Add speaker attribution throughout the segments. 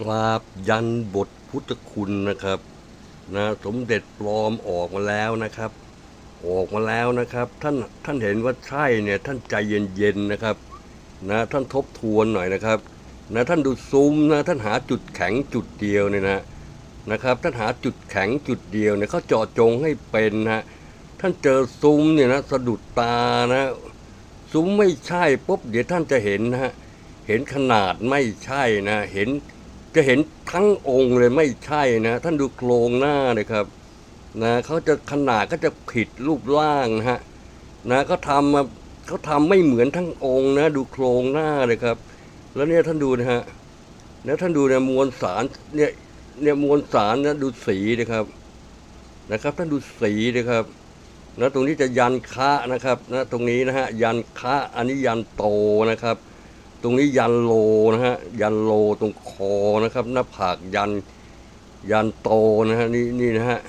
Speaker 1: กราบยันบทพุทธคุณนะครับนะสมเด็จปลอมออกมาแล้วนะครับ ออกมาแล้วนะครับ ท่านท่านเห็นว่าใช่เนี่ยท่านใจเย็นๆนะครับนะท่านทบทวนหน่อยนะครับนะท่านดูซูมนะท่านหาจุดแข็งจุดเดียวเนี่ยนะนะครับ ท่านหาจุดแข็งจุดเดียวเนี่ยเขาเจาะจงให้เป็นนะท่านเจอซูมเนี่ยนะสะดุดตานะซูมไม่ใช่ปุ๊บเดี๋ยวท่านจะเห็นนะฮะเห็นขนาดไม่ใช่นะเห็น จะเห็นทั้งองค์เลยไม่ใช่นะ ท่านดูโครงหน้าเลยครับนะเขาจะขนาดก็จะผิดรูปร่างนะฮะนะเขาทำมาเขาทำไม่เหมือนทั้งองค์นะ ดูโครงหน้าเลยครับ แล้วเนี่ยท่านดูนะฮะแล้วท่านดูเนี่ยมวลสารเนี่ยเนี่ยมวลสารนะดูสีนะครับนะครับ ท่านดูสีนะครับนะตรงนี้จะยันคะนะครับนะตรงนี้นะฮะยันคะอันนี้ยันโตนะครับ ตรงนี้ยันโลนะฮะยันโลตรงคอนะครับ หน้าผากยันยันโตนะฮะนี่นี่นะฮะ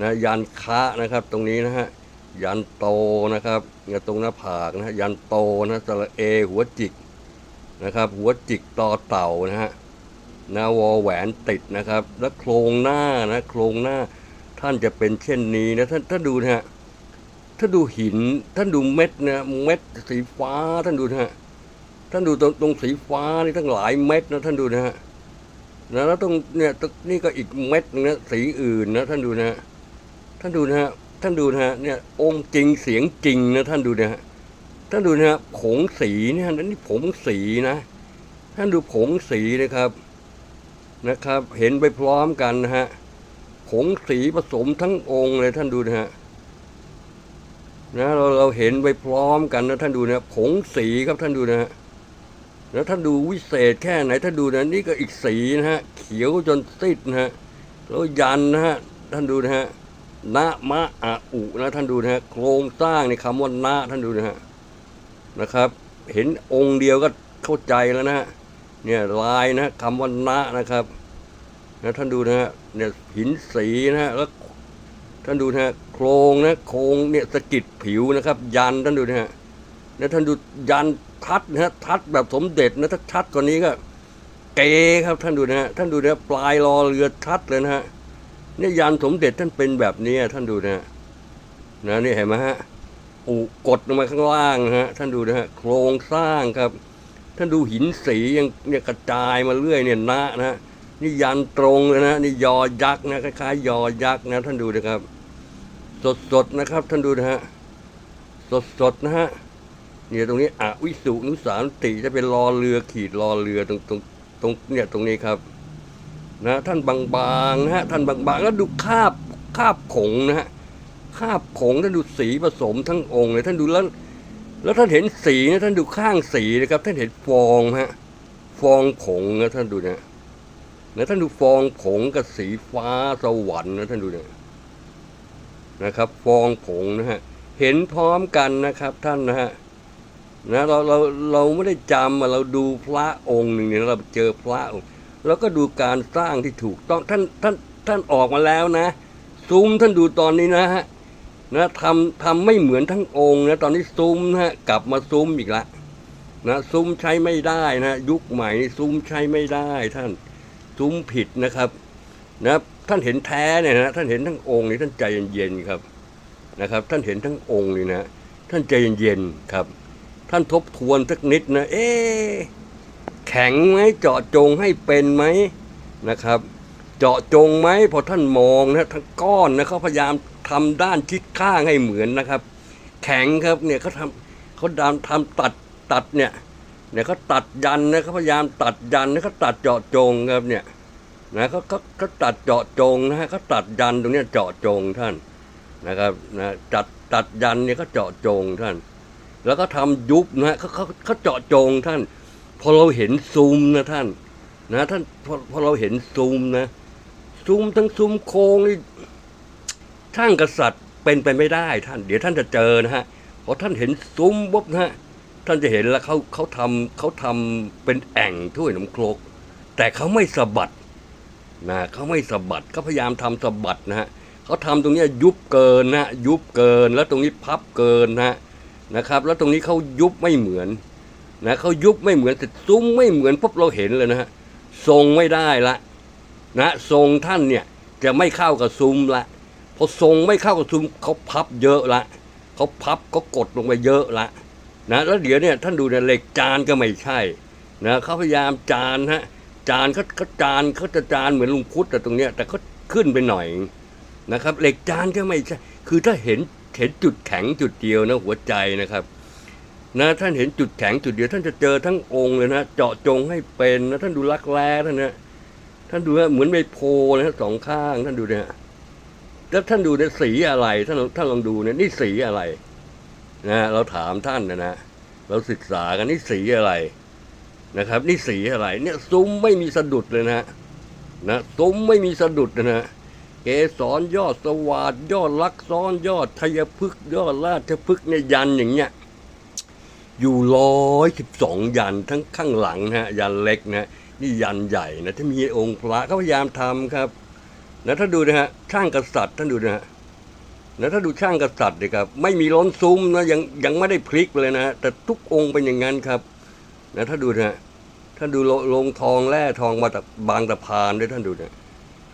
Speaker 1: นะยันคะนะครับ ตรงนี้นะฮะยันโตนะครับเนี่ยตรงหน้าผากนะฮะยันโตนะสระเอหัวจิกนะครับ หัวจิกต่อเต่านะฮะนะวอแหวนติดนะครับ แล้วโครงหน้านะโครงหน้าท่านจะเป็นเช่นนี้นะท่านท่านดูนะฮะถ้าดูหินท่านดูเม็ดนะเม็ดสีฟ้าท่านดูนะฮะ ท่านดูตรงตรงสีฟ้านี่ทั้งหลายเม็ดนะท่านดูนะฮะนะแล้วตรงเนี่ยนี่ก็อีกเม็ดนึงนะสีอื่นนะท่านดูนะฮะท่านดูนะฮะท่านดูนะฮะเนี่ยองค์จริงเสียงจริงนะท่านดูนะฮะท่านดูนะฮะผงสีเนี่ยนั่นนี่ผงสีนะ ท่านดูผงสีนะครับนะครับ เห็นไปพร้อมกันนะฮะผงสีผสมทั้งองค์เลยท่านดูนะฮะนะเราเราเห็นไปพร้อมกันนะท่านดูนะผงสีครับท่านดูนะฮะ แล้วท่านดูวิเศษแค่ไหนท่านดูนะนี่ก็อีกสีนะฮะ เขียวจนติดนะฮะแล้วยันนะฮะท่านดูนะฮะนะมะอะอุนะท่านดูนะฮะโครงสร้างในคำว่านะท่านดูนะฮะนะครับ เห็นองค์เดียวก็เข้าใจแล้วนะฮะเนี่ยลายนะคำว่านะนะครับนะท่านดูนะฮะเนี่ยหินสีนะฮะแล้วท่านดูนะฮะโครงนะโครงเนี่ยสะกิดผิวนะครับ ยันท่านดูนะฮะแล้วท่านดูยัน ทัดนะฮะทัดแบบสมเด็จนะถ้าชัดกว่านี้ก็ เก๋ครับท่านดูนะฮะท่านดูนะปลายรอเรือชัดเลยนะฮะเนี่ยยันสมเด็จท่านเป็นแบบนี้ท่านดูนะฮะนะนี่เห็นไหมฮะอุกดลงมาข้างล่างนะฮะท่านดูนะฮะโครงสร้างครับ ท่านดูหินสียังเนี่ยกระจายมาเรื่อยเนี่ยนะนะฮะนี่ยันตรงเลยนะนี่ยอยักษ์นะคล้ายๆยอยักษ์นะท่านดูนะครับ สดๆนะครับ ท่านดูนะฮะสดๆนะฮะ เนี่ยตรงนี้อวิสุนุสารติจะเป็นรอเรือขีดรอเรือตรงตรงตรงเนี่ยตรงนี้ครับนะท่านบางๆนะฮะท่านบางๆแล้วดูคาบคาบผงนะฮะคาบผงท่านดูสีผสมทั้งองค์เลยท่านดูแล้วแล้วท่านเห็นสีนะท่านดูข้างสีนะครับ ท่านเห็นฟองฮะฟองผงนะท่านดูเนะนะท่านดูฟองผงกับสีฟ้าสวรรค์นะท่านดูเนี่ยนะครับ ฟองผงนะฮะเห็นพร้อมกันนะครับท่านนะฮะ นะเราเราเราไม่ได้จำอะเราดูพระองค์หนึ่งเนี่ยเราเจอพระองค์แล้วก็ดูการสร้างที่ถูกต้องท่านท่านท่านออกมาแล้วนะ ซูมท่านดูตอนนี้นะฮะนะทำทำไม่เหมือนทั้งองค์นะตอนนี้ซูมนะฮะกลับมาซูมอีกละนะซูมใช้ไม่ได้นะยุคใหม่นี่ซูมใช้ไม่ได้ท่านซูมผิดนะครับนะท่านเห็นแท้เนี่ยนะท่านเห็นทั้งองค์นี่ท่านใจเย็นๆครับนะครับ ท่านเห็นทั้งองค์นี่นะท่านใจเย็นๆครับ ท่านทบทวนสักนิดนะ เอ๊ะแข็งไหมเจาะจงให้เป็นไหมนะครับ เจาะจงไหมพอท่านมองนะทั้งก้อนนะเขาพยายามทำด้านชิดข้างให้เหมือนนะครับ แข็งครับเนี่ยเขาทำเขาดามทำตัดตัดเนี่ยเนี่ยเขาตัดยันนะเขาพยายามตัดยันนะเขาตัดเจาะจงครับเนี่ยนะเขาเขาเขาตัดเจาะจงนะฮะเขาตัดยันตรงเนี้ยเจาะจงท่านนะครับนะตัดตัดยันเนี่ยเขาเจาะจงท่าน แล้วก็ทำยุบนะฮะเขาเขาเขาเจาะจงท่าน พอเราเห็นซูมนะท่าน นะท่านพอพอเราเห็นซูมนะซูมทั้งซูมโค้งนี่ช่างกษัตริย์เป็นไปไม่ได้ท่าน เดี๋ยวท่านจะเจอนะฮะพอท่านเห็นซูมปุ๊บนะฮะท่านจะเห็นแล้วเขาเขาทำเขาทำเป็นแอ่งถ้วยน้ำโครก แต่เขาไม่สะบัดนะเขาไม่สะบัดเขาพยายามทำสะบัดนะฮะเขาทำตรงนี้ยุบเกินนะฮะยุบเกินแล้วตรงนี้พับเกินนะฮะ นะครับ แล้วตรงนี้เขายุบไม่เหมือนนะเขายุบไม่เหมือนแต่ซุ้มไม่เหมือนปุ๊บเราเห็นเลยนะฮะทรงไม่ได้ละนะทรงท่านเนี่ยจะไม่เข้ากับซุ้มละพอทรงไม่เข้ากับซุ้มเขาพับเยอะละเขาพับก็กดลงไปเยอะละนะแล้วเดี๋ยวเนี่ยท่านดูเนี่ยเหล็กจานก็ไม่ใช่นะเขาพยายามจานฮะจานเขาเขาจานเขาจะจานเหมือนลุงพุทธแต่ตรงเนี้ยแต่เขาขึ้นไปหน่อยนะครับ เหล็กจานก็ไม่ใช่ คือถ้าเห็น เห็นจุดแข็งจุดเดียวนะหัวใจนะครับนะท่านเห็นจุดแข็งจุดเดียว ท่านจะเจอทั้งองค์เลยนะเจาะจงให้เป็นนะท่านดูรักแร้ท่านนะท่านดูนะเหมือนใบโพนะสองข้าง ท่านดูเนี่ยแล้วท่านดูเนี่ยสีอะไรท่านลองท่านลองดูเนี่ยนี่สีอะไรนะเราถามท่านนะนะเราศึกษากันนี่สีอะไรนะครับ นี่สีอะไร เนี่ยซุ้มไม่มีสะดุดเลยนะนะซุ้มไม่มีสะดุดนะ เกสรยอดสวาดยอดลักซ้อนยอดทยพฤกยอดราชพฤกษ์เนี่ยยันอย่างเงี้ยอยู่ร้อยสิบสองยันทั้งข้างหลังนะฮะยันเล็กนะนี่ยันใหญ่นะที่มีองค์พระเขาพยายามทำครับนะถ้าดูนะฮะช่างกษัตริย์ท่านดูนะฮะนะถ้าดูช่างกษัตริย์ดิครับไม่มีล้นซุ้มนะยังยังไม่ได้พลิกเลยนะแต่ทุกองค์เป็นอย่างนั้นครับนะถ้าดูนะฮะถ้าดูโลงทองแร่ทองมาจากบางตะพานด้วยท่านดูนะ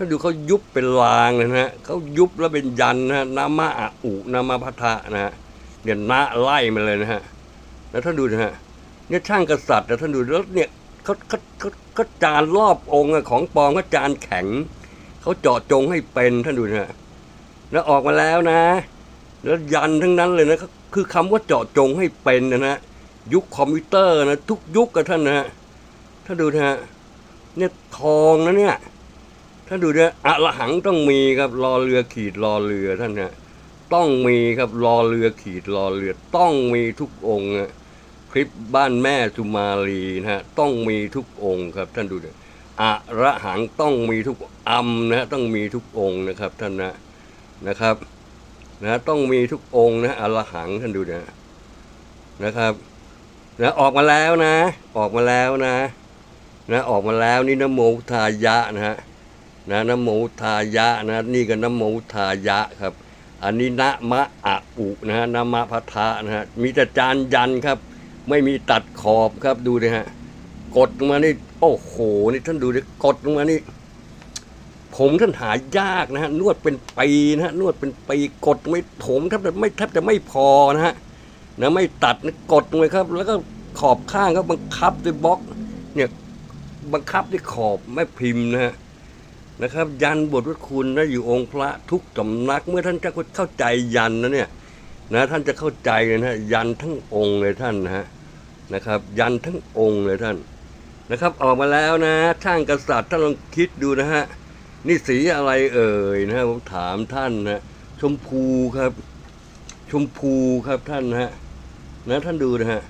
Speaker 1: าดูเขายุบเป็นลางเลยนะฮะเขายุบแล้วเป็นยันนะฮะนามะอะอุนามะพัทะนะฮะเนี่ยนะไล่มาเลยนะฮะแล้วท่านดูนะฮะเนี่ยช่างกษัตริย์นะท่านดูแล้วเนี่ยเขาเขาเขาเขาจานรอบองค์ของปอมเขาจานแข็งเขาเจาะจงให้เป็นท่านดูนะฮะแล้วออกมาแล้วนะ แล้วยันทั้งนั้นเลยนะคือคำว่าเจาะจงให้เป็นนะนะยุคคอมพิวเตอร์นะทุกยุคกับท่านนะฮะท่านดูนะฮะเนี่ยทองนะเนี่ย ท่านดูนะอะละหังต้องมีครับรอเรือขีดรอเรือท่านนะต้องมีครับรอเรือขีดรอเรือ ต้องมีทุกองค์คลิปบ้านแม่สุมาลีนะฮะต้องมีทุกองค์ครับท่านดูนะอะระหังต้องมีทุกอัมนะฮะต้องมีทุกองค์นะครับท่านนะนะครับนะต้องมีทุกองค์นะอะระหังท่านดูนะนะครับนะออกมาแล้วนะ ออกมาแล้วนะนะออกมาแล้วนี่นะโมทายะนะฮะ นะนโมทายะนะนี่ก็นโมทายะครับ อันนี้นะมะอะอุนะฮะนะมะพทะนะฮะมีแต่จานยันครับ ไม่มีตัดขอบครับดูดิฮะกดลงมานี่โอ้โหนี่ท่านดูดิกดลงมานี่ผมท่านหายากนะฮะนวดเป็นปีนะฮะนวดเป็นปีกดไม่ถมแทบจะไม่แทบจะไม่พอนะฮะนะไม่ตัดนะกดลงไปครับ แล้วก็ขอบข้างก็บังคับด้วยบล็อกเนี่ยบังคับด้วยขอบแม่พิมพ์นะฮะ นะครับ ยันบทวัดคุณนะอยู่องค์พระทุกสำนัก เมื่อท่านจะเข้าใจยันนะเนี่ยนะท่านจะเข้าใจเลยนะยันทั้งองค์เลยท่านนะฮะนะครับ ยันทั้งองค์เลยท่านนะครับ ออกมาแล้วนะช่างกษัตริย์ท่านลองคิดดูนะฮะนี่สีอะไรเอ่ยนะฮะผมถามท่านนะชมพูครับ ชมพูครับท่านนะฮะนะท่านดูนะฮะ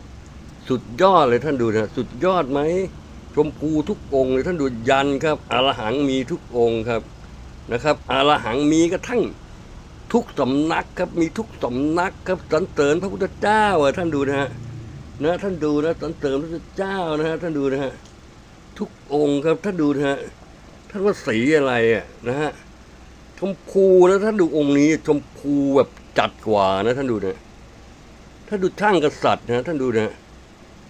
Speaker 1: สุดยอดเลยท่านดูนะ สุดยอดไหม ชมพูทุกองค์เลยท่านดูยันครับอรหังมีทุกองค์ครับนะครับอรหังมีกระทั่งทุกสำนักครับมีทุกสำนักครับสรรเสริญพระพุทธเจ้าอะท่านดูนะฮะนะท่านดูนะสรรเสริญพระพุทธเจ้านะฮะท่านดูนะฮะทุกองค์ครับท่านดูนะฮะท่านว่าสีอะไรอะนะฮะชมพูนะท่านดูองค์นี้ชมพูแบบจัดกว่านะท่านดูนะท่านดูช่างกษัตริย์นะท่านดูนะ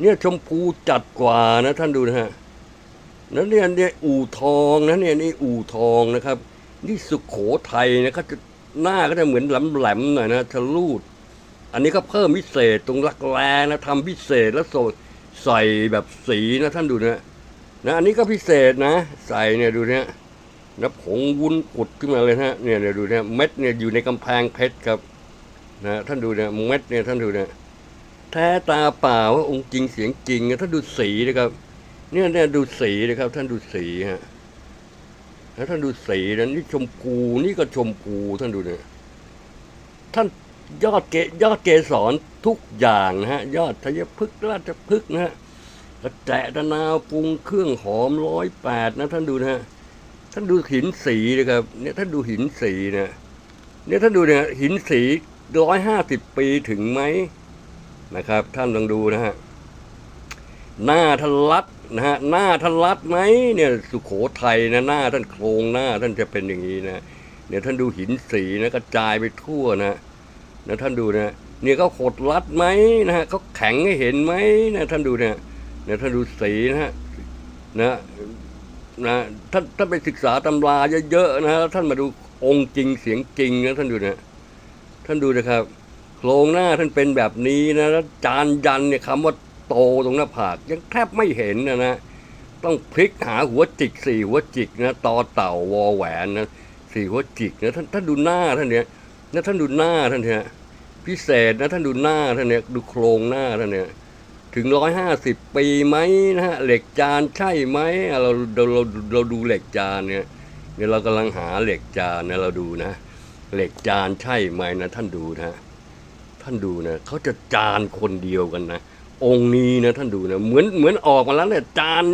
Speaker 1: เนี่ยชมพูจัดกว่านะท่านดูนะฮะ แล้วเนี่ยเนี่ยอู่ทองนะเนี่ยนี่อู่ทองนะครับ นี่สุขโขทัยนะเขาจะหน้าก็จะเหมือนแหลมๆหน่อยนะทะลุดอันนี้ก็เพิ่มพิเศษตรงรักแร้นะทำพิเศษแล้วใส่แบบสีนะท่านดูนะนะอันนี้ก็พิเศษนะ ใส่เนี่ยดูเนี่ยนะผงวุ้นกุดขึ้นมาเลยนะเนี่ยเนี่ยดูเนี่ยเม็ดเนี่ยอยู่ในกำแพงเพชรครับนะท่านดูเนี่ยเม็ดเนี่ยท่านดูเนี่ยแท้ตาเปล่าว่าองค์จริงเสียงจริงนะท่านดูสีนะครับ เนี่ยเนี่ยดูสีนะครับ ท่านดูสีฮะแล้วท่านดูสีนะนี่ชมพูนี่ก็ชมพูท่านดูเนี่ยท่านยอดเกยอดเกสรทุกอย่างนะฮะ ยอดทยพฤกษ์ราชพฤกษ์นะฮะกระแจตะนาวปรุงเครื่องหอมร้อยแปดนะ ท่านดูนะฮะท่านดูหินสีนะครับ เนี่ยท่านดูหินสีนะเนี่ยท่านดูเนี่ยหินสีร้อยห้าสิบปีถึงไหมนะครับ ท่านลองดูนะฮะ หน้าท่านรัดนะฮะหน้าท่านรัดไหมเนี่ยสุโขทัยนะหน้าท่านโครงหน้าท่านจะเป็นอย่างนี้นะเนี่ยท่านดูหินสีนะกระจายไปทั่วนะนะท่านดูนะเนี่ยเขาขดรัดไหมนะฮะเขาแข็งให้เห็นไหมนะท่านดูเนี่ยเนี่ยท่านดูสีนะฮะนะนะท่านท่านไปศึกษาตำราเยอะๆนะแล้วท่านมาดูองค์จริงเสียงจริงนะท่านดูเนะท่านดูนะครับ โครงหน้าท่านเป็นแบบนี้นะแล้วจานยันเนี่ยคำว่า โตตรงหน้าผากยังแทบไม่เห็นนะนะต้องพลิกหาหัวจิกสี่หัวจิกนะต่อเต่าวอแหวนนะสี่หัวจิกนะท่านท่านดูหน้าท่านเนี่ยนะท่านดูหน้าท่านเนี่ยพิเศษนะท่านดูหน้าท่านเนี่ยดูโครงหน้าท่านเนี่ยถึงร้อยห้าสิบปีไหมนะฮะเหล็กจานใช่ไหมเราเราเราเราดูเหล็กจานเนี่ยเนี่ยเรากำลังหาเหล็กจานเนะเราดูนะ เหล็กจานใช่ไหมนะท่านดูนะ ท่านดูนะเขาจะจานคนเดียวกันนะ องค์นี้นะท่านดูนะเหมือนเหมือนออกมาแล้วเนี่ยจาน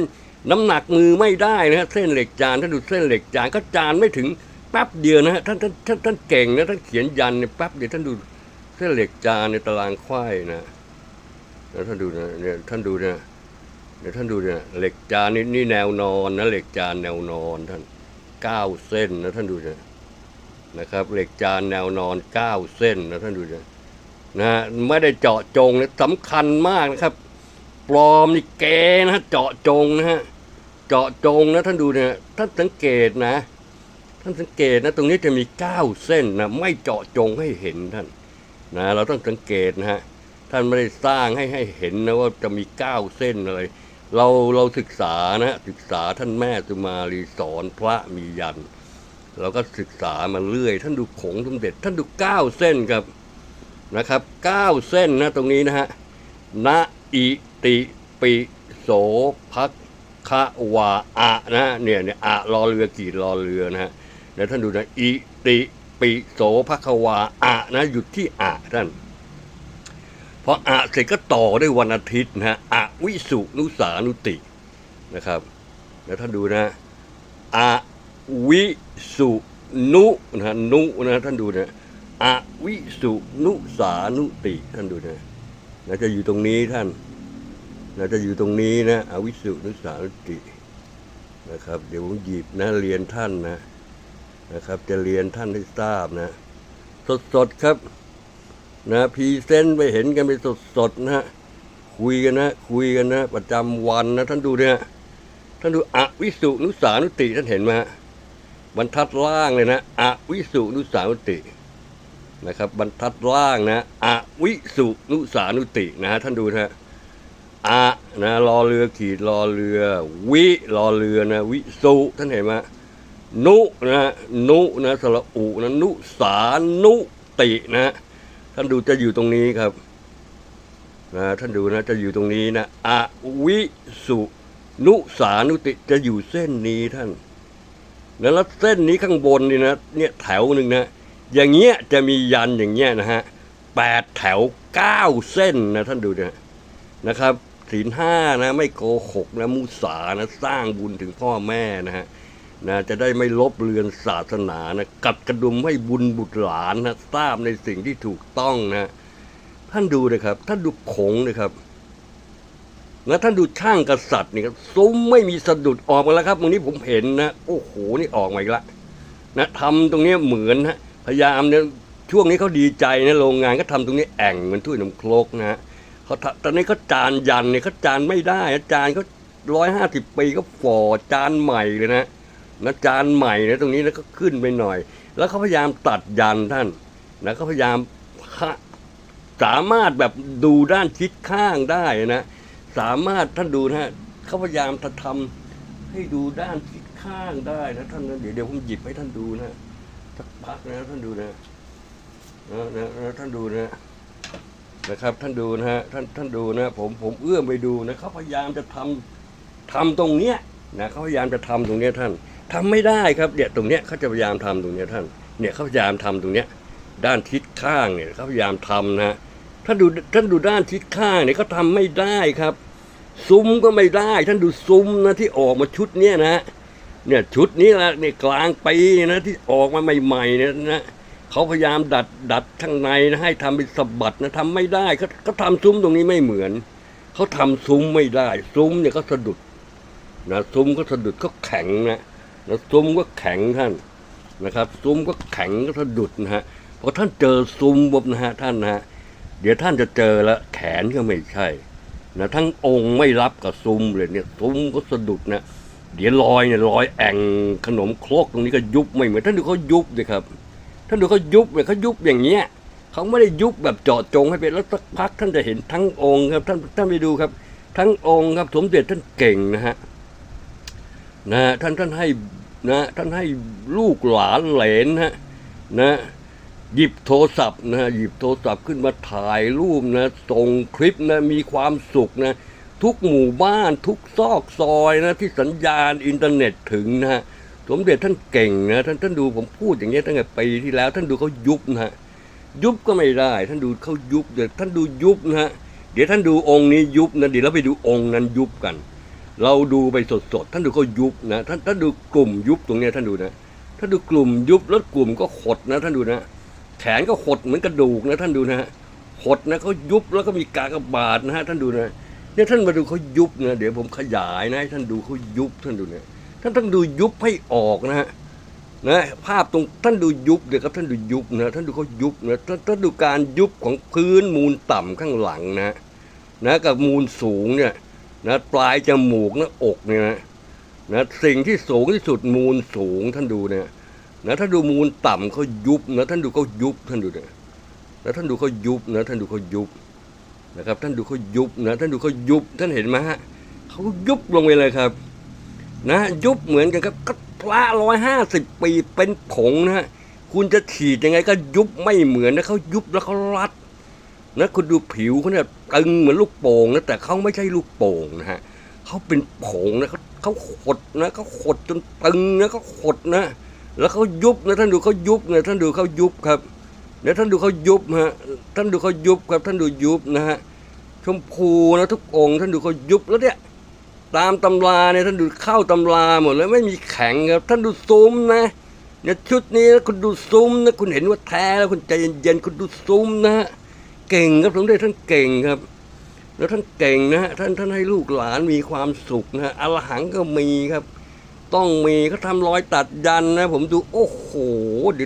Speaker 1: น้ำหนักมือไม่ได้นะฮะเส้นเหล็กจานท่านดูเส้นเหล็กจานก็จานไม่ถึงแป๊บเดียวนะฮะท่านท่านท่านท่านเก่งนะท่านเขียนยันเนี่ยแป๊บเดียวท่านดูเส้นเหล็กจานในตารางควายนะแล้วท่านดูนะเนี่ยท่านดูนะเดี๋ยวท่านดูเนี่ยเหล็กจานนี่นี่แนวนอนนะเหล็กจานแนวนอนท่านเก้าเส้นนะท่านดูนะนะครับ เหล็กจานแนวนอนเก้าเส้นนะท่านดูนะ นะฮะไม่ได้เจาะจงนะสำคัญมากนะครับ ปลอมนี่แกนะเจาะจงนะฮะเจาะจงนะท่านดูเนี่ยท่านสังเกตนะ ท่านสังเกตนะตรงนี้จะมีเก้าเส้นนะไม่เจาะจงให้เห็นท่านนะเราต้องสังเกตนะฮะท่านไม่ได้สร้างให้ให้เห็นนะว่าจะมีเก้าเส้นอะไรเราเราศึกษานะศึกษาท่านแม่สุมาลีสอนพระมียันเราก็ศึกษามาเรื่อย ท่านดูขงสมเด็จ ท่านดูเก้าเส้นครับ นะครับเก้าเส้นนะตรงนี้นะฮะนะอิติปิโสภักคะวาอะนะเนี่ยเนี่ยอะรอเรือกีดรอเรือนะฮะเดี๋ยวท่านดูนะอิติปิโสภักวาอะนะหยุดที่อะท่านพออะเสร็จก็ต่อด้วยวันอาทิตย์นะฮะอะวิสุนุสานุตินะครับเดี๋ยวท่านดูนะอะวิสุนุนะนุนะท่านดูนะอะ วิสุนุสานุติท่านดูนะนะจะอยู่ตรงนี้ท่านนะจะอยู่ตรงนี้นะอวิสุนุสานุตินะครับ เดี๋ยวผมหยิบนะเรียนท่านนะนะครับ จะเรียนท่านให้ทราบนะ สดๆครับ นะพีเซนไปเห็นกันไปสดๆนะฮะคุยกันนะ คุยกันนะ ประจำวันนะ ท่านดูเนี่ยท่านดูอวิสุนุสานุติท่านเห็นไหมฮะบรรทัดล่างเลยนะอวิสุนุสานุติ นะครับบรรทัดล่างนะอวิสุนุสานุตินะฮะท่านดูนะฮะอะนะรอเรือขีดรอเรือ วิรอเรือนะวิสุท่านเห็นไหมนุนะนุนะสระอุนะนุสานุตินะท่านดูจะอยู่ตรงนี้ครับนะท่านดูนะจะอยู่ตรงนี้นะอวิสุนุสานุติจะอยู่เส้นนี้ท่าน แล้วเส้นนี้ข้างบนนี่นะเนี่ยแถวหนึ่งนะ อย่างเงี้ยจะมียันอย่างเงี้ยนะฮะแปดแถวเก้าเส้นนะท่านดูเนี่ยนะครับศีลห้านะไม่โกหกนะมุสานะสร้างบุญถึงพ่อแม่นะฮะนะจะได้ไม่ลบเลือนศาสนานะกัดกระดุมให้บุญบุตรหลานนะทราบในสิ่งที่ถูกต้องนะท่านดูนะครับ ท่านดูขงนะครับนะท่านดูช่างกษัตริย์นี่ครับซุ้มไม่มีสะดุดออกมาแล้วครับวันนี้ผมเห็นนะ โอ้โหนี่ออกมาอีกละนะทำตรงนี้เหมือนนะ พยายามเนี่ยช่วงนี้เขาดีใจนะโรงงานก็ทำตรงนี้แอ่งเหมือนถ้วยน้ำครกนะฮะเขาทำตอนนี้เขาจานยันเนี่ยเขาจานไม่ได้จานเขาร้อยห้าสิบปีก็ฝ่อจานใหม่เลยนะนะจานใหม่นะตรงนี้แล้วก็ขึ้นไปหน่อย แล้วเขาพยายามตัดยันท่านนะเขาพยายามสามารถแบบดูด้านทิศข้างได้นะสามารถท่านดูนะเขาพยายามจะทำให้ดูด้านทิศข้างได้นะท่านนะเดี๋ยวเดี๋ยวผมหยิบให้ท่านดูนะ สักพักนะท่านดูนะนะนะนะท่านดูนะนะครับ ท่านดูนะฮะท่านท่านดูนะ ผมผมเอื้อมไปดูนะเขาพยายามจะทำทำตรงเนี้ยนะเขาพยายามจะทำตรงเนี้ยท่านทำไม่ได้ครับเนี่ยตรงเนี้ยเขาจะพยายามทำตรงเนี้ยท่าน เนี่ยเขาพยายามทำตรงเนี้ย ด้านทิศข้างเนี่ยเขาพยายามทำนะท่านดูท่านดูด้านทิศข้างเนี่ยเขาทำไม่ได้ครับ ซุ้มก็ไม่ได้ ท่านดูซุ้มนะที่ออกมาชุดเนี้ยนะ เนี่ยชุดนี้แหละเนี่ยกลางปีนะที่ออกมาใหม่ๆเนี่ยนะเขาพยายามดัดดัดข้างในนะให้ทำเป็นสะบัดนะทำไม่ได้เขาเขาทำซุ้มตรงนี้ไม่เหมือน เขาทำซุ้มไม่ได้ ซุ้มเนี่ยก็สะดุดนะซุ้มก็สะดุดก็แข็งนะนะซุ้มก็แข็งท่านนะครับ ซุ้มก็แข็งก็สะดุดนะฮะพอท่านเจอซุ้มบบนะฮะท่านนะฮะเดี๋ยวท่านจะเจอล้วแขนก็ไม่ใช่นะทั้งองค์ไม่รับกับซุ้มเลยเนี่ยซุ้มก็สะดุดนะ เดี๋ยวรอยเนี่ยรอยแอ่งขนมครกตรงนี้ก็ยุบไม่เหมือนท่านดูเขายุบเลยครับท่านดูเขายุบเนี่ยเขายุบอย่างเงี้ยเขาไม่ได้ยุบแบบเจาะจงให้เป็นแล้วสักพักท่านจะเห็นทั้งองค์ครับ ท่านท่านไปดูครับ ทั้งองค์ครับสมเด็จท่านเก่งนะฮะนะฮะท่านท่านให้นะท่านให้ลูกหลานเหลนนะฮะนะหยิบโทรศัพท์นะฮะหยิบโทรศัพท์ขึ้นมาถ่ายรูปนะส่งคลิปนะมีความสุขนะ ทุกหมู่บ้านทุกซอกซอยนะที่สัญญาณอินเทอร์เน็ตถึงนะฮะสมเด็จท่านเก่งนะท่านท่านดูผมพูดอย่างเงี้ตั้งแต่ปีที่แล้ว ท่านดูเขายุบนะฮะยุบก็ไม่ได้ ท่านดูเขายุบเดี๋ยวท่านดูยุบนะฮะเดี๋ยวท่านดูองค์นี้ยุบนะเดี๋ยวเราไปดูองค์นั้นยุบกัน เราดูไปสดๆท่านดูเขายุบนะท่านท่านดูกลุ่มยุบตรงนี้ท่านดูนะท่านดูกลุ่มยุบแล้วกลุ่มก็ขดนะ ท่านดูนะแขนก็หดเหมือนกระดูกนะ ท่านดูนะฮะหดนะเขายุบแล้วก็มีกากบาทนะฮะท่านดูนะ เนี่ยท่านมาดูเขายุบนะเดี๋ยวผมขยายนะให้ท่านดูเขายุบท่านดูเนี่ยท่านต้องดูยุบให้ออกนะฮะนะภาพตรงท่านดูยุบเดี๋ยวครับท่านดูยุบนะท่านดูเขายุบนะท่านท่านดูการยุบของพื้นมูลต่ำข้างหลังนะนะกับมูลสูงเนี่ยนะปลายจมูกน้าอกเนี่ยนะนะสิ่งที่สูงที่สุดมูลสูงท่านดูเนี่ยนะท่านดูมูลต่ำเขายุบนะท่านดูเขายุบท่านดูเนะแล้วท่านดูเขายุบนะท่านดูเขายุบ นะครับ ท่านดูเขายุบนะท่านดูเขายุบท่านเห็นไหมฮะเขายุบลงไปเลยครับ นะยุบเหมือนกันครับก็พระร้อยห้าสิบปีเป็นผงนะฮะคุณจะฉีดยังไงก็ยุบไม่เหมือนนะเขายุบแล้วเขารัดนะคุณดูผิวเขาเนี่ยตึงเหมือนลูกโป่งนะแต่เขาไม่ใช่ลูกโป่งนะฮะเขาเป็นผงนะเขาเขาขดนะเขาขดจนตึงนะเขาขดนะ แล้วเขายุบนะท่านดูเขายุบนะท่านดูเขายุบครับ เดี๋ยวท่านดูเขายุบฮะท่านดูเขายุบครับท่านดูยุบนะฮะชมพูนะทุกองค์ ท่านดูเขายุบแล้วเนี่ยตามตำราเนี่ยท่านดูเข้าตำราหมดแล้วไม่มีแข็งครับท่านดูซุ้มนะเนี่ยชุดนี้คุณดูซุ้มนะคุณเห็นว่าแท้แล้วคุณใจเย็นๆคุณดูซุ้มนะฮะเก่งครับสมเด็จท่านเก่งครับ แล้วท่านเก่งนะฮะท่านท่านให้ลูกหลานมีความสุขนะฮะอรหังก็มีครับ ต้องมีเขาทำรอยตัดยันนะ ผมดูโอ้โหเดิ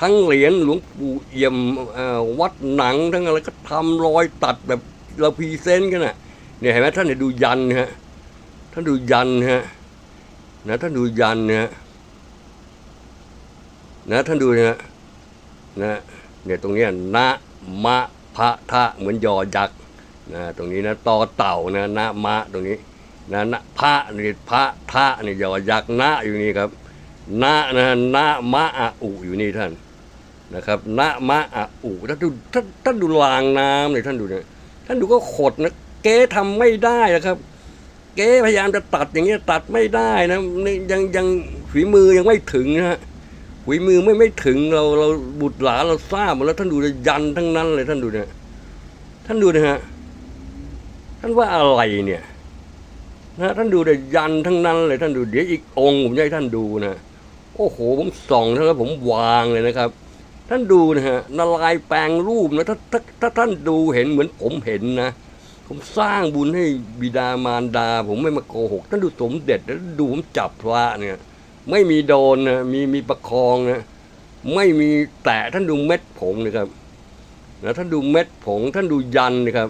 Speaker 1: ทั้งเหรียญหลวงปู่เอี่ยมวัดหนังทั้งอะไรก็ทำรอยตัดแบบเราพรีเซนต์กันน่ะเนี่ยเห็นไหมท่านเนี่ยดูยันนะฮะท่านดูยันนะฮะนะท่านดูยันนะฮะนะท่านดูนะฮะนะเนี่ยตรงนี้นะมะพระทะเหมือนยอยักษ์นะตรงนี้นะตอเต่านะนะมะตรงนี้นะนะพระนี่พระทะนี่ยอยักษ์นะอยู่นี่ครับ นะนะนะมะอะอุอยู่นี่ท่านนะครับนะมะอะอุท่านดูท่านท่านดูรางน้ำเลยท่านดูเนี่ยท่านดูก็ขดนะเก๊ทำไม่ได้นะครับ เก๊พยายามจะตัดอย่างเงี้ยตัดไม่ได้นะยังยังฝีมือยังไม่ถึงนะฮะฝีมือไม่ไม่ถึงเราเราบุตรหลานเราทราบหมดแล้วท่านดูยยันทั้งนั้นเลยท่านดูเนี่ยท่านดูนะฮะท่านว่าอะไรเนี่ยนะท่านดูแต่ยันทั้งนั้นเลยท่านดูเดี๋ยวอีกองค์ผมจะให้ท่านดูนะ โอ้โหผมส่องแล้วผมวางเลยนะครับ ท่านดูนะฮะนารายแปลงรูปนะถ้าถ้าถ้าท่านดูเห็นเหมือนผมเห็นนะ ผมสร้างบุญให้บิดามารดา ผมไม่มาโกหกท่านดูสมเด็จแล้วดูผมจับพระเนี่ย ไม่มีโดนนะมีมีประคองนะไม่มีแตะท่านดูเม็ดผงนะครับนะท่านดูเม็ดผง ท่านดูยันนะครับ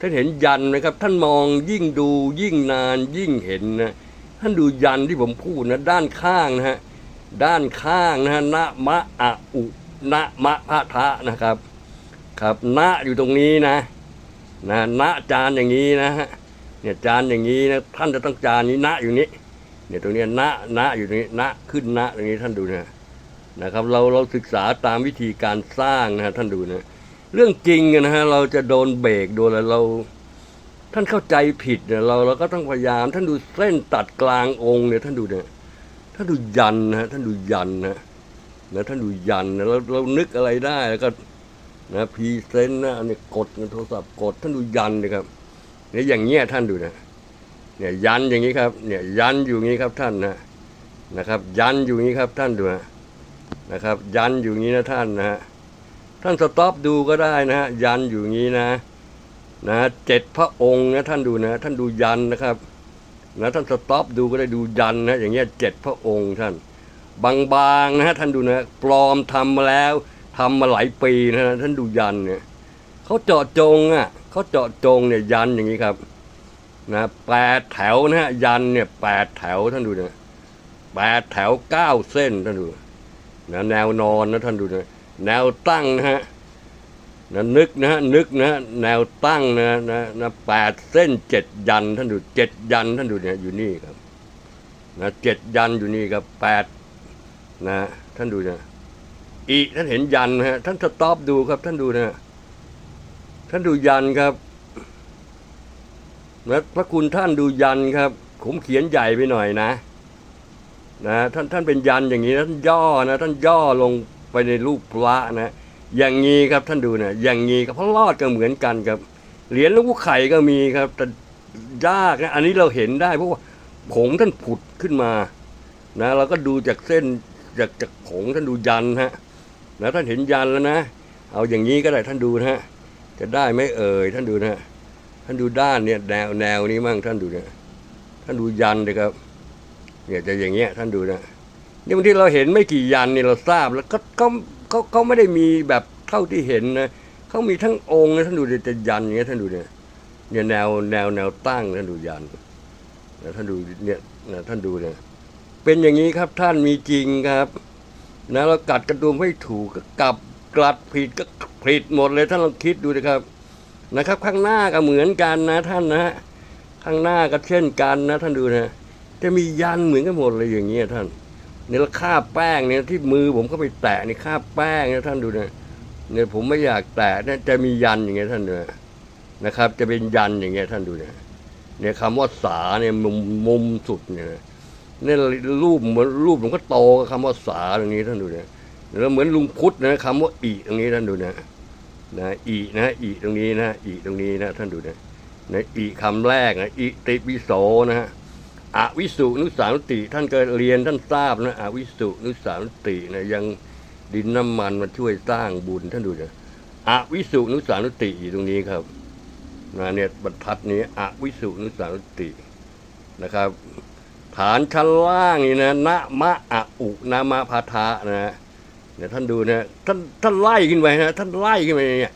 Speaker 1: ท่านเห็นยันนะครับ ท่านมองยิ่งดูยิ่งนานยิ่งเห็นนะ ท่านดูยันที่ผมพูดนะด้านข้างนะฮะด้านข้างนะฮะนะมะอะอุนะมะพะทะนะครับ ครับนะอยู่ตรงนี้นะนะนะจานอย่างนี้นะฮะเนี่ยจานอย่างนี้นะท่านจะต้องจานนี้นะอยู่นี้เนี่ยตรงเนี้ยนะนะอยู่ตรงนี้นะขึ้นนะตรงนี้ท่านดูนะนะครับ เราเราศึกษาตามวิธีการสร้างนะฮะท่านดูนะเรื่องจริงนะฮะเราจะโดนเบรกโดนอะไรเรา ท่านเข้าใจผิดเนี่ยเราเราก็ต้องพยายาม ท่านดูเส้นตัดกลางองค์เนี่ยท่านดูเนี่ยท่านดูยันนะท่านดูยันนะนะท่านดูยันนะเราเรานึกอะไรได้แล้วก็นะพีเซนนะเนี่ยกดโทรศัพท์กด ท่านดูยันเลยครับเนี่ยอย่างเงี้ยท่านดูนะเนี่ยยันอย่างนี้ครับเนี่ยยันอยู่งนี้ครับท่านนะนะครับ ยันอยู่งนี้ครับท่านดูนะนะครับ ยันอยู่งนี้นะท่านนะท่านสต็อปดูก็ได้นะฮะยันอยู่งนี้นะ นะเจ็ดพระองค์นะท่านดูนะ ท่านดูยันนะครับนะท่านสต็อปดูก็ได้ดูยันนะอย่างเงี้ยเจ็ดพระองค์ท่านบางๆนะฮะท่านดูนะปลอมทำมาแล้วทำมาหลายปีนะฮะท่านดูยันเนี่ยเขาเจาะจงอะเขาเจาะจงเนี่ยยันอย่างนี้ครับนะแปดแถวนะฮะยันเนี่ยแปดแถวท่านดูนะแปดแถวเก้าเส้นท่านดูนะแนวนอนนะท่านดูนะแนวตั้งนะฮะ นะนึกนะฮะนึกนะฮะแนวตั้งนะนะนะแปดเส้นเจ็ดยันท่านดูเจ็ดยันท่านดูเนี่ยอยู่นี่ครับนะเจ็ดยันอยู่นี่ครับแปดนะท่านดูนะอีท่านเห็นยันฮะท่านสต็อปดูครับ ท่านดูนะท่านดูยันครับนะพระคุณท่านดูยันครับผมเขียนใหญ่ไปหน่อยนะนะท่านท่านเป็นยันอย่างนี้นะท่านย่อนะท่านย่อลงไปในรูปพระนะ อย่างนี้ครับท่านดูนะอย่างนี้ครับเพราะรอดก็เหมือนกันครับ เหรียญลูกไข่ก็มีครับ แต่ยากนะอันนี้เราเห็นได้เพราะว่าผงท่านผุดขึ้นมานะเราก็ดูจากเส้นจากจากผงท่านดูยันฮะนะท่านเห็นยันแล้วนะ เอาอย่างนี้ก็ได้ท่านดูนะฮะจะได้ไหมเอ่ยท่านดูนะฮะท่านดูด้านเนี่ยแนวแนวนี้มั่งท่านดูเนี่ยท่านดูยันเลยครับเนี่ยจะอย่างเงี้ยท่านดูนะนี่บางทีเราเห็นไม่กี่ยันเนี่ยเราทราบแล้วก็ก็ ก็เขาไม่ได้มีแบบเท่าที่เห็นนะเขามีทั้งองค์นะท่านดูดิจะยันอย่างเงี้ยท่านดูเนี่ยเนี่ยแนวแนวแนวตั้งท่านดูยันนะท่านดูเนี่ยนะท่านดูเนี่ยเป็นอย่างนี้ครับท่านมีจริงครับนะเรากัดกระดุมไม่ถูกก็กลับกลัดผิดก็ผิดหมดเลยท่านลองคิดดูนะครับนะครับ ข้างหน้าก็เหมือนกันนะท่านนะฮะข้างหน้าก็เช่นกันนะท่านดูนะจะมียันเหมือนกันหมดเลยอย่างเงี้ยท่าน เนี่ยแล้วคราแป้งเนี่ยที่มือผมก็ไปแตะนี่คราแป้งนะท่านดูเนะเนี่ยผมไม่อยากแตะเนี่ยจะมียันอย่างเงี้ยท่านดูนะนะครับ จะเป็นยันอย่างเงี้ยท่านดูนะเนี่ยคำว่าสาเนี่ยมุมมุมสุดเนี่ยนะเนี่ยรูปเหมือนรูปผมก็โตกับคำว่าสาตรงนี้ท่านดูเนะแล้วเหมือนลุงพุทธนะคำว่าอีตรงนี้ท่านดูนะนะอีนะอีตรงนี้นะอีตรงนี้นะท่านดูนะนะอีคำแรกนะอิติปิโสนะฮะ อวิสุนุสานุติ ท่านก็เรียนท่านทราบนะอวิสุนุสานุตินะยังดินน้ำมันมาช่วยสร้างบุญท่านดูนะอวิสุนุสานุติอยู่ตรงนี้ครับนะเนี่ยบรรทัดนี้อวิสุนุสานุตินะครับ ฐานชั้นล่างนี่นะนะมะอะอุนามะพาทะนะฮะเนี่ยท่านดูนะท่านท่านไล่ขึ้นไปนะท่านไล่ขึ้นไปเนี่ย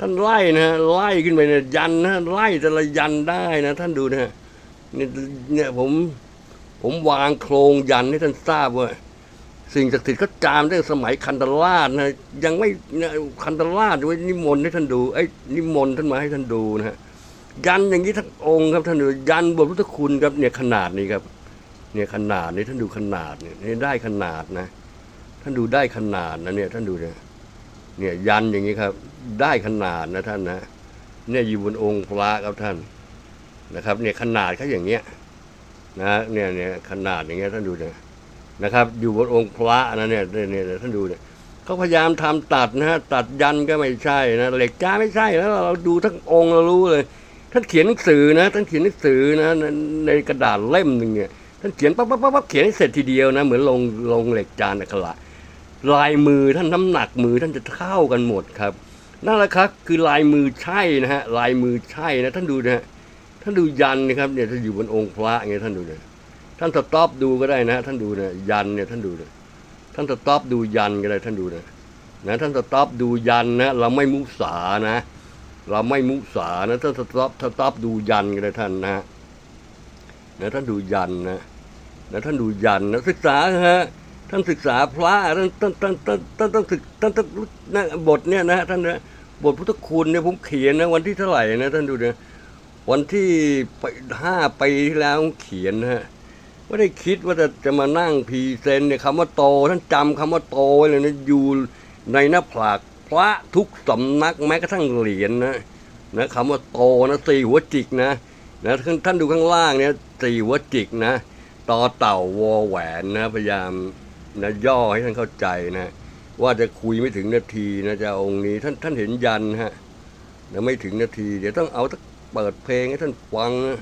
Speaker 1: ท่านไล่นะไล่ขึ้นไปเนี่ยยันนะไล่แต่ละยันได้นะ ท่านดูนะ เนี่ยเนี่ยผม ผมวางโครงยันให้ท่านทราบว่าสิ่งศักดิ์สิทธิ์ก็จามตั้งสมัยคันธราชนะ ยังไม่เนี่ยคันธราชไว้นิมนต์ให้ท่านดูไอ้นิมนต์ท่านมาให้ท่านดูนะฮะยันอย่างนี้ทั้งองค์ครับท่านดูยันบทพุทธคุณครับเนี่ยขนาดนี้ครับ เนี่ยขนาดนี้ท่านดูขนาดเนี่ยได้ขนาดนะ ท่านดูได้ขนาดนะเนี่ยท่านดูเนี่ยเนี่ยยันอย่างนี้ครับ ได้ขนาดนะท่านนะ เนี่ยอยู่บนองค์พระครับท่าน นะครับเนี่ยขนาดเขาอย่างเงี้ยนะเนี่ยเนี่ยขนาดอย่างเงี้ยท่านดูเนี่ยนะครับ อยู่บนองค์พระนะเนี่ยเนี่ยเนี่ยท่านดูเนี่ยเขาพยายามทำตัดนะฮะตัดยันก็ไม่ใช่นะเหล็กจ้าไม่ใช่แล้วเราดูทั้งองค์เรารู้เลย ท่านเขียนหนังสือนะท่านเขียนหนังสือนะในกระดาษเล่มหนึ่งเนี่ยท่านเขียนปั๊บปั๊บปั๊บปั๊บเขียนให้เสร็จทีเดียวนะ เหมือนลงลงเหล็กจานอักขระลายมือท่านน้ำหนักมือท่านจะเท่ากันหมดครับนั่นแหละครับคือลายมือใช่นะฮะลายมือใช่นะท่านดูนะฮะ ท่านดูยันนะครับเนี่ยท่านอยู่บนองค์พระอย่างเงี้ยท่านดูเนี่ยท่านสต็อปดูก็ได้นะท่านดูเนะยันเนี่ยท่านดูเนะท่านสต็อปดูยันก็ได้ท่านดูเนะนะท่านสต็อปดูยันนะเราไม่มุสานะ เราไม่มุสานะท่านสต็อปสต็อปดูยันก็ได้ท่านนะนะท่านดูยันนะนะท่านดูยันนะศึกษาฮะท่านศึกษาพระท่านท่านท่านท่านท่านต้องศึกท่านต้องนะบทเนี่ยนะท่านนะบทพุทธคุณเนี่ยผมเขียนนะวันที่เท่าไหร่นะท่านดูเนี่ย วันที่ห้าปีที่แล้วเขียนนะฮะไม่ได้คิดว่าจะจะมานั่งพรีเซนเนี่ยคำว่าโต ท่านจำคำว่าโตไว้เลยนะอยู่ในหน้าผากพระทุกสำนักแม้กระทั่งเหรียญนะนะคำว่าโตนะสี่หัวจิกนะนะท่านท่านดูข้างล่างเนี่ยสี่หัวจิกนะต่อเต่าวอแหวนนะพยายามนะย่อให้ท่านเข้าใจนะ ว่าจะคุยไม่ถึงนาทีนะจะองค์นี้ท่านท่านเห็นยันฮะนะไม่ถึงนาที เดี๋ยวต้องเอาต้อง เปิดเพลงให้ท่านฟังนะ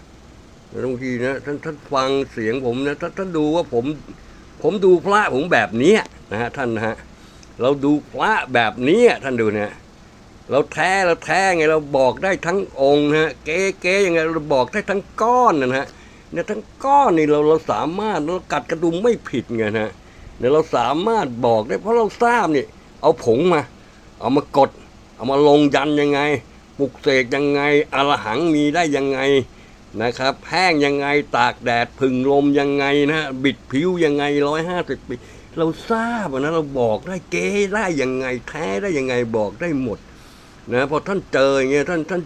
Speaker 1: บางทีนะท่านท่านฟังเสียงผมนะท่านท่านดูว่าผม ผมดูพระผมแบบนี้นะฮะท่านนะฮะเราดูพระแบบนี้ท่านดูนะเราแท้เราแท้ไงเราบอกได้ทั้งองค์นะฮะเก๊เก๊ยังไงเราบอกได้ทั้งก้อนนะฮะเนี่ยทั้งก้อนนี่เราเราสามารถเรากัดกระดุมไม่ผิดไงนะเนี่ยเราสามารถบอกได้เพราะเราทราบนี่เอาผงมา เอามากด เอามาลงยันยังไง ปลุกเสกยังไงอรหังมีได้ยังไงนะครับแห้งยังไงตากแดดผึ่งลมยังไงนะบิดผิวยังไงร้อยห้าสิบปีเราทราบนะเราบอกได้เก๊ได้ยังไงแท้ได้ยังไงบอกได้หมดนะพอท่านเจออย่างเงี้ยท่านท่าน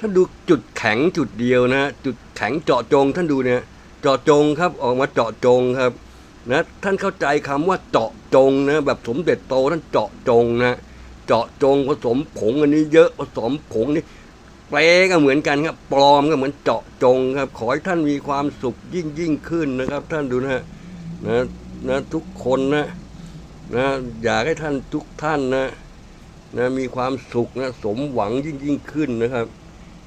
Speaker 1: ท่านดูจุดแข็งจุดเดียวนะ จุดแข็งเจาะจง ท่านดูเนี่ยเจาะจงครับออกมาเจาะจงครับนะท่านเข้าใจคำว่าเจาะจงนะแบบสมเด็จโตท่านเจาะจงนะ เจาะจงผสมผงอันนี้เยอะผสมผงนี่เปรก็เหมือนกันครับ ปลอมก็เหมือนเจาะจงครับ ขอให้ท่านมีความสุขยิ่งยิ่งขึ้นนะครับ ท่านดูนะฮะนะนะทุกคนนะนะอยากให้ท่านทุกท่านนะนะมีความสุขนะสมหวังยิ่งยิ่งขึ้นนะครับ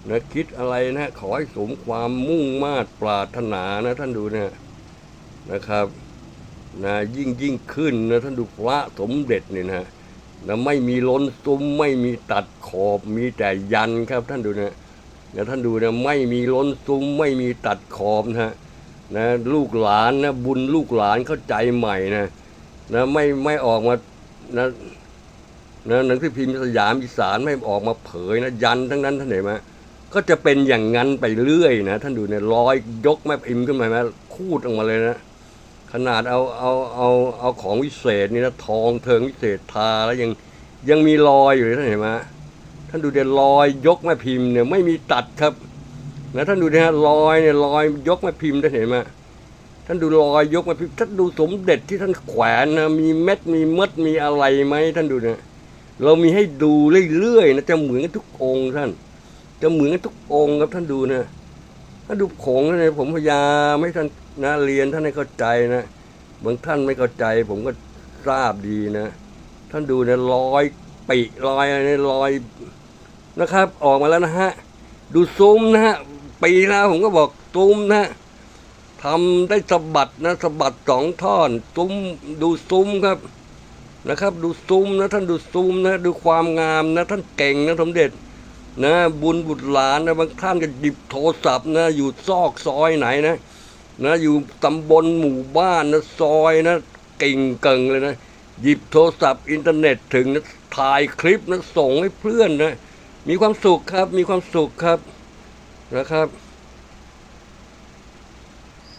Speaker 1: นะคิดอะไรนะขอให้สมความมุ่งมา่ปรารถนานะท่านดูนะนะครับนะยิ่งยิ่งขึ้นนะท่านดูพระสมเด็จเนี่ยนะ นะไม่มีล้นซุ้มไม่มีตัดขอบมีแต่ยันครับ ท่านดูนะนะท่านดูนะไม่มีล้นซุ้มไม่มีตัดขอบนะฮะนะลูกหลานนะบุญลูกหลานเข้าใจใหม่นะนะไม่ไม่ออกมานะนะหนังสือพิมพ์สยามอีสานไม่ออกมาเผยนะยันทั้งนั้นท่านเห็นไหมก็จะเป็นอย่างนั้นไปเรื่อยนะท่านดูเนี่ยลอยยกแม่พิมพ์ขึ้นมาไหมคูดออกมาเลยนะ ขนาดเอาเอาเอาเอาของวิเศษนี่นะทองเทิงวิเศษทาแล้วยังยังมีรอยอยู่ท่านเห็นไหมท่านดูเดี๋ยวรอยยกแม่พิมพ์เนี่ยไม่มีตัดครับนะท่านดูนะฮะรอยเนี่ยรอยยกแม่พิมพ์ท่านเห็นไหมท่านดูรอยยกแม่พิมพ์ท่านดูสมเด็จที่ท่านแขวนนะมีเม็ดมีมดมีอะไรไหมท่านดูเนี่ยเรามีให้ดูเรื่อยๆนะจะเหมือนกันทุกองค์ท่าน จะเหมือนกันทุกองค์ครับท่านดูนะถ้านดูผงนะผมพยายามให้ท่าน นะเรียนท่านให้เข้าใจนะบางท่านไม่เข้าใจ ผมก็ทราบดีนะ ท่านดูเนี่ยรอยปิรอยอะไรเนี่ยรอยนะครับ ออกมาแล้วนะฮะ ดูซุ้มนะฮะปีแล้วผมก็บอกซุ้มนะทำได้สะบัดนะสะบัดสองท่อนซุ้มดูซุ้มครับนะครับ ดูซุ้มนะท่านดูซุ้มนะดูความงามนะ ท่านเก่งนะสมเด็จนะบุญบุตรหลานนะบางท่านก็หยิบโทรศัพท์นะอยู่ซอกซอยไหนนะ นะอยู่ตำบลหมู่บ้านนะซอยนะกิ่งเกิงเลยนะ หยิบโทรศัพท์อินเทอร์เน็ตถึงนะถ่ายคลิปนะส่งให้เพื่อนนะมีความสุขครับมีความสุขครับนะครับ